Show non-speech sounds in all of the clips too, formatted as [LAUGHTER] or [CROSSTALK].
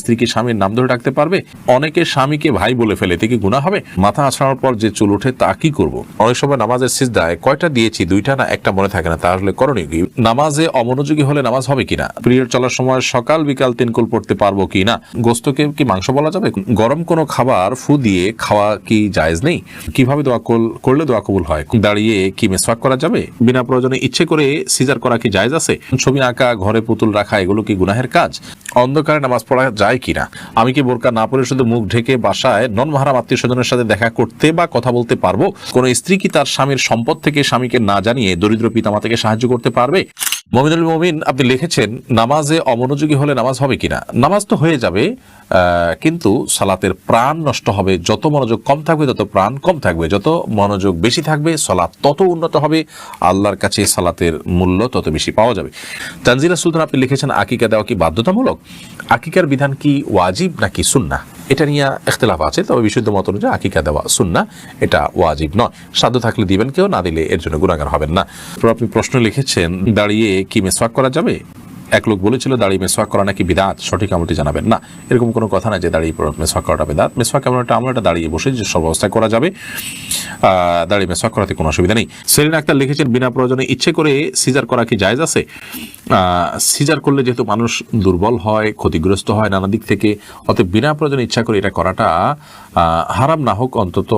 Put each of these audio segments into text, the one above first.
স্ত্রী কি স্বামীর নাম ধরে ডাকতে পারবে? অনেকে স্বামীকে ভাই বলে ফেলে, এতে কি গুণা হবে? মাথা আছড়ানোর পর যে চুল ওঠে, তা কি করব? অনেক সময় নামাজের সিজদায় কয়টা দিয়েছি, দুইটা না একটা মনে থাকে না তাহলে করণীয় কি? নামাজে অমনোযোগী হলে নামাজ হবে কিনা? পিরিয়ড চলার সময় সকাল বিকাল তিন কুল পড়তে পারব কি না গোস্তকে কি মাংস বলা যাবে? গরম কোনো খাবার ফু দিয়ে খাওয়া কি জায়েজ নেই? কীভাবে দোয়া করলে দোয়া কবুল হয়? দাঁড়িয়ে কি মেসওয়াক করা যাবে? বিনা প্রয়োজনে ইচ্ছে করে সিজার করা কি জায়েজ আছে? ছবি আঁকা, ঘরে পুতুল রাখা, এগুলো কি গুনাহের কাজ? অন্ধকারে নামাজ পড়া যায় কিনা? আমি কি বোরকা না পরে শুধু মুখ ঢেকে বাসায় নন মাহারাম আত্মীয় স্বজনের সাথে দেখা করতে বা কথা বলতে পারব? কোনো স্ত্রী কি তার স্বামীর সম্পদ থেকে স্বামীকে না জানিয়ে দরিদ্র পিতামাতাকে সাহায্য করতে পারবে? মমিনুল মমিন, আপনি লিখেছেন, নামাজে অমনোযোগী হলে নামাজ হবে কিনা? নামাজ তো হয়ে যাবে কিন্তু সালাতের প্রাণ নষ্ট হবে। যত মনোযোগ কম থাকবে, তত প্রাণ কম থাকবে। যত মনোযোগ বেশি থাকবে, সালাত তত উন্নত হবে। আল্লাহর কাছে সালাতের মূল্য তত বেশি পাওয়া যাবে। তানজিলা সুলতান, আপনি লিখেছেন, আকিকা দেওয়া কি বাধ্যতামূলক? আকিকার বিধান কি ওয়াজিব নাকি সুন্না এটা নিয়ে এখতলাফ আছে, তবে বিশুদ্ধ মত অনুযায়ী আকিকা দেওয়া সুন্না এটা ওয়াজিব নয়। সাধ্য থাকলে দিবেন কেউ, না দিলে এর জন্য গুণাগার হবেন না। আপনি প্রশ্ন লিখেছেন, দাঁড়িয়ে কি মেসওয়াক করা যাবে? এক লোক বলেছিল দাঁড়িয়ে মেসওয়াক করা নাকি বিদাত? সঠিক আমলটি জানাবেন না। এরকম কোনো কথা না যে দাঁড়িয়ে মেসওয়াক করাটা বিদাত। মেসওয়াক এমন একটা আমল এটা দাঁড়িয়ে বসে যে সব অবস্থায় করা যাবে দাঁড়িয়ে মেসওয়াক করাতে কোনো অসুবিধা নেই। সেলিন আক্তার লিখেছেন, বিনা প্রয়োজনে ইচ্ছে করে সিজার করা কি জায়েজ আছে? সিজার করলে যেহেতু মানুষ দুর্বল হয়, ক্ষতিগ্রস্ত হয় নানা দিক থেকে, অতএব বিনা প্রয়োজনে ইচ্ছা করে এটা করাটা হারাম না হোক, অন্তত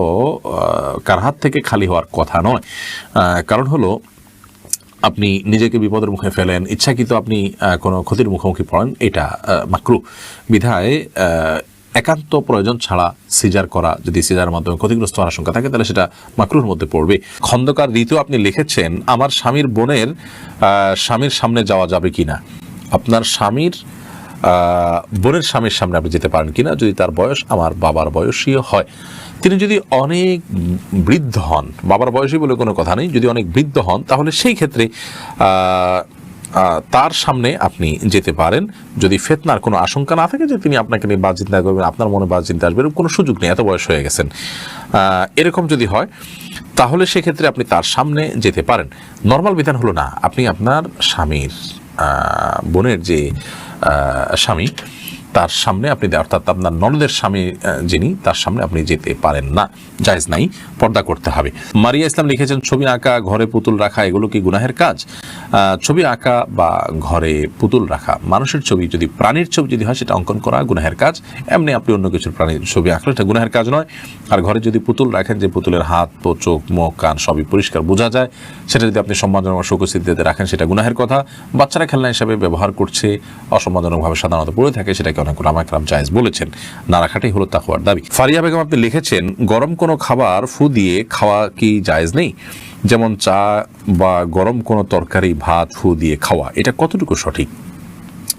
কার হাত থেকে খালি হওয়ার কথা নয়। কারণ হলো আপনি নিজেকে বিপদের মুখে ফেলেন, ইচ্ছাকৃত আপনি কোনো ক্ষতির মুখোমুখি পড়েন, এটা মাক্রু। বিধায় একান্ত প্রয়োজন ছাড়া সিজার করা, যদি সিজার মাধ্যমে ক্ষতিগ্রস্ত হওয়ার আশঙ্কা থাকে, তাহলে সেটা মাকরুর মধ্যে পড়বে। খন্দকার ঋতু আপনি লিখেছেন, আমার স্বামীর বোনের স্বামীর সামনে যাওয়া যাবে কি না আপনার স্বামীর বোনের স্বামীর সামনে আপনি যেতে পারেন কিনা, যদি তার বয়স, আমার বাবার বয়সীয় হয়। তিনি যদি অনেক বৃদ্ধ হন, বাবার বয়সী বলে কোনো কথা নেই, যদি অনেক বৃদ্ধ হন, তাহলে সেই ক্ষেত্রে তার সামনে আপনি যেতে পারেন। যদি ফেতনার কোনো আশঙ্কা না থাকে যে তিনি আপনাকে নিয়ে বাজ চিন্তা করবেন, আপনার মনে বাজ চিন্তা আসবে, এরকম কোনো সুযোগ নেই, এত বয়স হয়ে গেছেন। এরকম যদি হয়, তাহলে সেক্ষেত্রে আপনি তার সামনে যেতে পারেন। নর্মাল বিধান হলো না, আপনি আপনার স্বামীর বোনের যে স্বামী। তার সামনে আপনি অর্থাৎ আপনার ননদের স্বামী যিনি, তার সামনে আপনি যেতে পারেন না। জায়েজ নাই, পর্দা করতে হবে। মারিয়া ইসলাম লিখেছেন, ছবি আঁকা, ঘরে পুতুল রাখা, এগুলো কি গুনাহের কাজ? ছবি আঁকা বা ঘরে পুতুল রাখা, মানুষের ছবি, যদি প্রাণীর ছবি যদি হয়, সেটা অঙ্কন করা গুনাহের কাজ। এমনি আপনি অন্য কিছুর প্রাণীর ছবি আঁকলে এটা গুনাহের কাজ নয়। আর ঘরে যদি পুতুল রাখেন, যে পুতুলের হাত, পো চোখ, মুখ, কান, সবই পরিষ্কার বোঝা যায়, সেটা যদি আপনি সম্মানজনক সুখস্থিতিতে রাখেন, সেটা গুনাহের কথা। বাচ্চারা খেলনা হিসাবে ব্যবহার করছে, অসম্মানজনকভাবে সাধারণত পড়ে থাকে, সেটাকে অনেক রামাকরাম জায়েজ বলেছেন না রাখাটাই হলো তাকুয়ার দাবি। ফারিয়া বেগম আপনি লিখেছেন, গরম কোনো খাবার ফু দিয়ে খাওয়া কি জায়েজ নেই? যেমন চা বা গরম কোনো তরকারি, ভাত ফু দিয়ে খাওয়া, এটা কতটুকু সঠিক?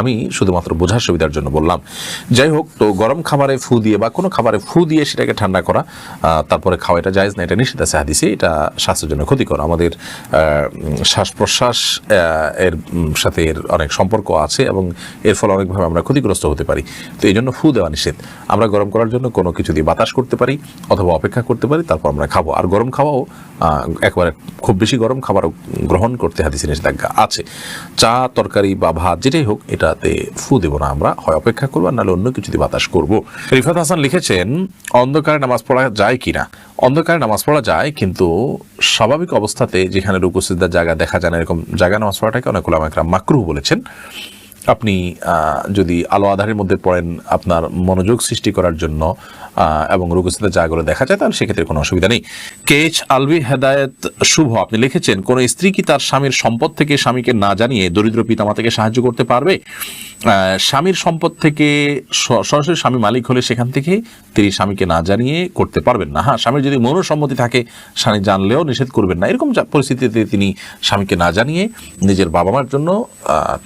আমি শুধুমাত্র বোঝার সুবিধার জন্য বললাম। যাই হোক, তো গরম খাবারে ফু দিয়ে বা কোনো খাবারে ফু দিয়ে সেটাকে ঠান্ডা করা তারপরে খাওয়া এটা জায়েজ না, এটা নিষেধ আছে হাদিসে, এটা স্বাস্থ্যের জন্য ক্ষতিকর। আমাদের শ্বাস প্রশ্বাস এর সাথে এর অনেক সম্পর্ক আছে এবং এর ফলে অনেকভাবে আমরা ক্ষতিগ্রস্ত হতে পারি। তো এই জন্য ফু দেওয়া নিষেধ। আমরা গরম করার জন্য কোনো কিছু দিয়ে বাতাস করতে পারি অথবা অপেক্ষা করতে পারি, তারপর আমরা খাব। আর গরম খাওয়াও একবারে খুব বেশি গরম খাবার গ্রহণ করতে হাদিসে নিষেধাজ্ঞা আছে। চা, তরকারি বা ভাত, যেটাই হোক এটাতে ফু দেবো না আমরা, হয় অপেক্ষা করব নাহলে অন্য কিছু দিয়ে বাতাস করব। রিফাত হাসান লিখেছেন, অন্ধকারে নামাজ পড়া যায় কিনা? অন্ধকারে নামাজ পড়া যায়, কিন্তু স্বাভাবিক অবস্থাতে যেখানে রুকুসিদ্দার জায়গা দেখা যায় না, এরকম জায়গা নামাজ পড়াটাকে অনেক আমাকে মাকরুহ বলেছেন। আপনি যদি আলো আধারের মধ্যে পড়েন আপনার মনোযোগ সৃষ্টি করার জন্য এবং রোগস্থিত জায়গাগুলো দেখা যায় তাহলে সেক্ষেত্রে কোনো অসুবিধা নেই। কেচ আলবি হেদায়েত শুভ, আপনি লিখেছেন, কোন স্ত্রী কি তার স্বামীর সম্পদ থেকে স্বামীকে না জানিয়ে দরিদ্র পিতামাতাকে সাহায্য করতে পারবে? স্বামীর সম্পদ থেকে সরাসরি স্বামী মালিক হলে সেখান থেকে তিনি স্বামীকে না জানিয়ে করতে পারবেন না। হ্যাঁ স্বামীর যদি মনোসম্মতি থাকে, স্বামী জানলেও নিষেধ করবেন না। এরকম পরিস্থিতিতে তিনি স্বামীকে না জানিয়ে নিজের বাবা মার জন্য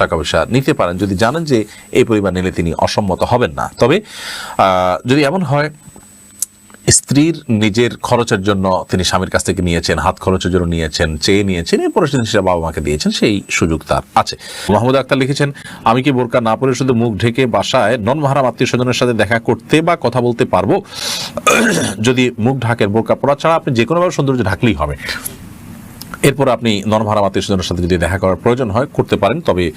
টাকা পয়সা নিতে পারেন। পারেন। যদি জানেন যে এই পরিমাণ নিলে তিনি অসম্মত হবেন না। তবে যদি এমন হয়, স্ত্রীর নিজের খরচের জন্য তিনি স্বামীর কাছ থেকে নিয়েছেন, হাত খরচের জন্য নিয়েছেন, চেয়ে নিয়েছেন, এরপরে সেদিন সেটা বাবা মাকে দিয়েছেন, সেই সুযোগ তার আছে। মোহাম্মদ আক্তার লিখেছেন, আমি কি বোরকা না পরে শুধু মুখ ঢেকে বাসায় নন মাহারাম আত্মীয় স্বজনের সাথে দেখা করতে বা কথা বলতে পারব? [CLEARS THROAT] যদি মুখ ঢাকেন বোরকা পরা ছাড়া আপনি যে কোনোভাবে সৌন্দর্য ঢাকলেই হবে। এরপর আপনি নরভারাম আত্মীয় স্বজনের সাথে যদি দেখা করার প্রয়োজন হয়, করতে পারেন। তবে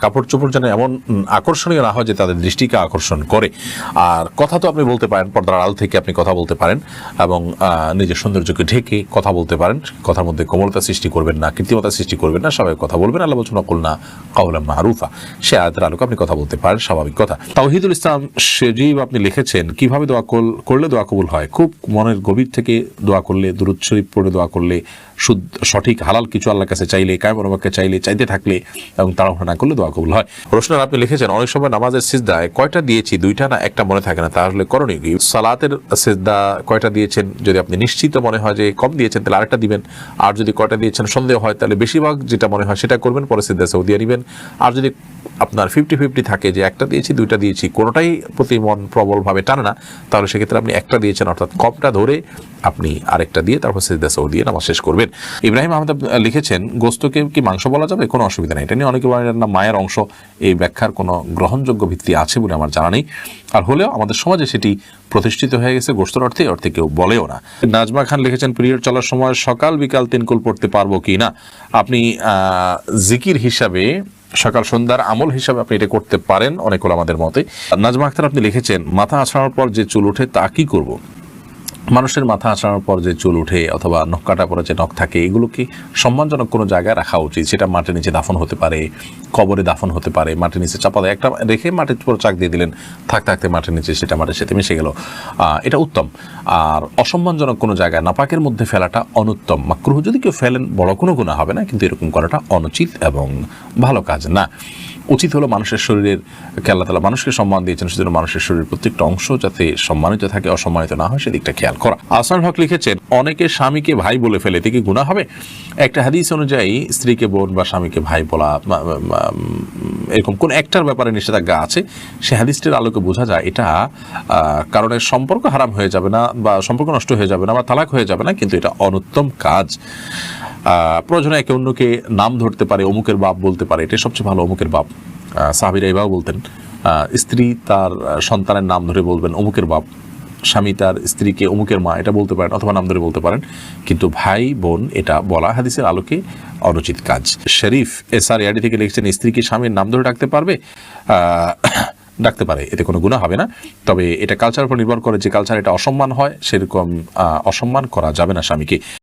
কাপড় চোপড় যেন এমন আকর্ষণীয় না হয় যে তাদের দৃষ্টিকে আকর্ষণ করে। আর কথা তো আপনি বলতে পারেন, পর্দার আড়াল থেকে আপনি কথা বলতে পারেন এবং নিজের সৌন্দর্যকে ঢেকে কথা বলতে পারেন। কথার মধ্যে কোমলতা সৃষ্টি করবেন না, কৃত্রিমতা সৃষ্টি করবেন না সবাই কথা বলবেন আল্লাহ বলছেন অকুল না কাউলা মারুফা সে আয়াতের আলোকে আপনি কথা বলতে পারেন, স্বাভাবিক কথা। তাওহিদুল ইসলাম সেজিব আপনি লিখেছেন, কীভাবে দোয়া কল- করলে দোয়া কবুল হয়? খুব মনের গভীর থেকে দোয়া করলে, দুরুদ শরীফ পড়ে দোয়া করলে শুদ্ধ সঠিক, হালাল কিছু আল্লাহর কাছে চাইলে কায়মকে চাইলে, চাইতে থাকলে এবং তাড়াহুড়া না করলে দোয়া কবুল হয়। রোশনার আপনি লিখেছেন, অনেক সময় নামাজের সিজদায় কয়টা দিয়েছি, দুইটা না একটা মনে থাকে না তাহলে করণীয় কি? সালাতের সিজদা কয়টা দিয়েছেন, যদি আপনি নিশ্চিত মনে হয় যে কম দিয়েছেন, তাহলে আরেকটা দিবেন। আর যদি কয়টা দিয়েছেন, সন্দেহ হয়, তাহলে বেশিরভাগ যেটা মনে হয় সেটা করবেন, পরে সিদ্ধা সৌদিয়া নিবেন। আর যদি আপনার ফিফটি ফিফটি থাকে যে একটা দিয়েছি, দুইটা দিয়েছি, কোনোটাই প্রতি মন প্রবলভাবে টানে না, তাহলে সেক্ষেত্রে আপনি একটা দিয়েছেন, অর্থাৎ কমটা ধরে আপনি আরেকটা দিয়ে তারপর সেজদা সৌ দিয়ে নামাজ শেষ করবেন। ইব্রাহিম আহমেদ লিখেছেন, গোস্তকে কি মাংস বলা যাবে? কোনো অসুবিধা নেই। এটা নিয়ে অনেকে বলেন, না, মায়ের অংশ এই ব্যাখ্যার কোনো গ্রহণযোগ্য ভিত্তি আছে বলে আমার জানা নেই। আর হলেও আমাদের সমাজে সেটি প্রতিষ্ঠিত হয়ে গেছে গোস্তর অর্থে অর্থে কেউ বলেও না। নাজমা খান লিখেছেন, পিরিয়ড চলার সময় সকাল বিকাল তিনকুল পড়তে পারব কি না? আপনি জিকির হিসাবে সকাল সন্ধ্যার আমল হিসাবে আপনি এটা করতে পারেন, অনেক আমাদের মতে। নাজমা আখতার আপনি লিখেছেন, মাথা আছড়ানোর পর যে চুল ওঠে তা কি করব? মানুষের মাথা আঁচড়ানোর পর যে চুল উঠে অথবা নখ কাটা পরে যে নখ থাকে, এগুলো কি সম্মানজনক কোনো জায়গায় রাখা উচিত? সেটা মাটির নিচে দাফন হতে পারে, কবরে দাফন হতে পারে, মাটির নিচে চাপা দেয় একটা রেখে মাটির উপর চাক দিয়ে দিলেন, থাক থাকতে মাটির নিচে সেটা মাটির সাথে মিশে গেল। এটা উত্তম। আর অসম্মানজনক কোনো জায়গায় নাপাকের মধ্যে ফেলাটা অনুত্তম। মাকরুহ যদি কেউ ফেলেন, বড় কোনো গুণা হবে না, কিন্তু এরকম করাটা অনুচিত এবং ভালো কাজ না। উচিত হলো মানুষের শরীরের আল্লাহ তালা মানুষকে সম্মান দিয়েছেন, সেজন্য মানুষের শরীরের প্রত্যেকটা অংশ যাতে সম্মানিত থাকে, অসম্মানিত না হয়, সেদিকটা খেয়াল করা। আসান হক লিখেছেন, অনেকে স্বামীকে ভাই বলে ফেলে, এতে কি গুণা হবে? একটা হাদিস অনুযায়ী, স্ত্রীকে বোন বা স্বামীকে ভাই বলা এরকম কোন একটার ব্যাপারে নিষেধাজ্ঞা আছে? সে হাদিসটির আলোকে বোঝা যায় এটা কারণে সম্পর্ক হারাম হয়ে যাবে না বা সম্পর্ক নষ্ট হয়ে যাবে না বা তালাক হয়ে যাবে না, কিন্তু এটা অনুত্তম কাজ। প্রয়োজনে একে অন্যকে নাম ধরতে পারে, অমুকের বাপ বলতে পারে এটা সবচেয়ে ভালো, অমুকের বাপ। সাহাবীরা এভাবে বলতেন। স্ত্রী তার সন্তানের নাম ধরে বলবেন অমুকের বাপ, স্বামী তার স্ত্রীকে অমুকের মা, এটা বলতে পারেন অথবা নাম ধরে বলতে পারেন। কিন্তু ভাই, বোন, এটা বলা হাদিসের আলোকে অনুচিত কাজ। শরীফ এস আর ইয়াডি থেকে লিখছেন, স্ত্রীকে স্বামীর নাম ধরে ডাকতে পারবে [COUGHS] ডাকতে পারে, এতে কোনো গুণা হবে না। তবে এটা কালচার উপর নির্ভর করে যে কালচার এটা অসম্মান হয়, সেরকম অসম্মান করা যাবে না স্বামীকে।